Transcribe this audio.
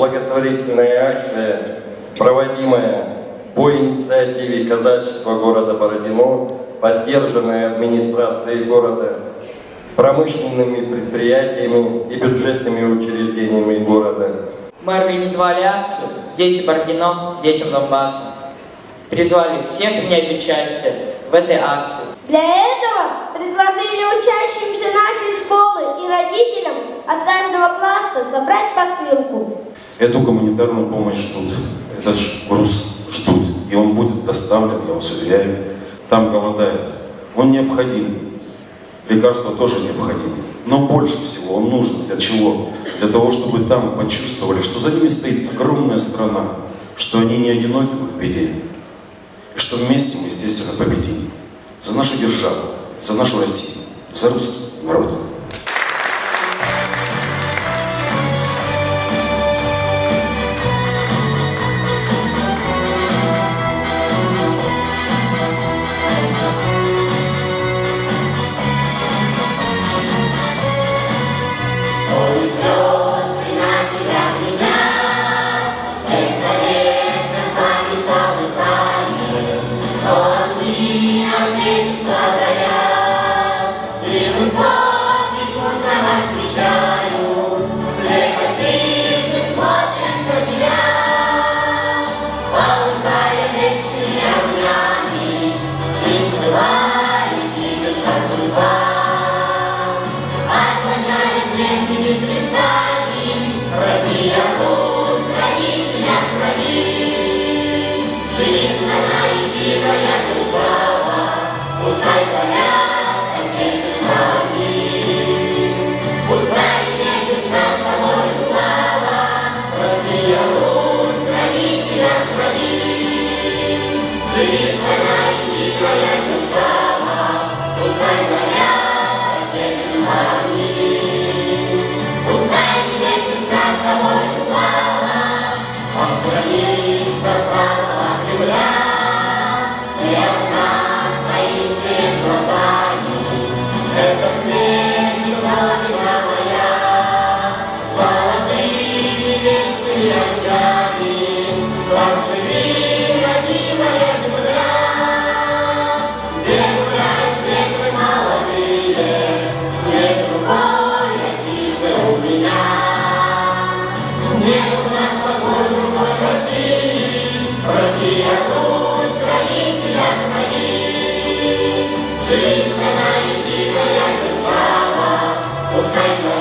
Благотворительная акция, проводимая по инициативе казачества города Бородино, поддержанная администрацией города, промышленными предприятиями и бюджетными учреждениями города. Мы организовали акцию «Дети Баргино, детям Донбасса». Призвали всех принять участие в этой акции. Для этого предложили учащимся нашей школы и родителям от каждого класса собрать посылку. Эту гуманитарную помощь ждут, этот груз ждут, и он будет доставлен, я вас уверяю. Там голодают. Он необходим. Лекарства тоже необходимы. Но больше всего он нужен для чего? Для того, чтобы там почувствовали, что за ними стоит огромная страна, что они не одиноки в их беде, и что вместе мы, естественно, победим. За нашу державу, за нашу Россию, за русский народ. Пускай горят отечественные Жизнь, она единая держава, пускай твоя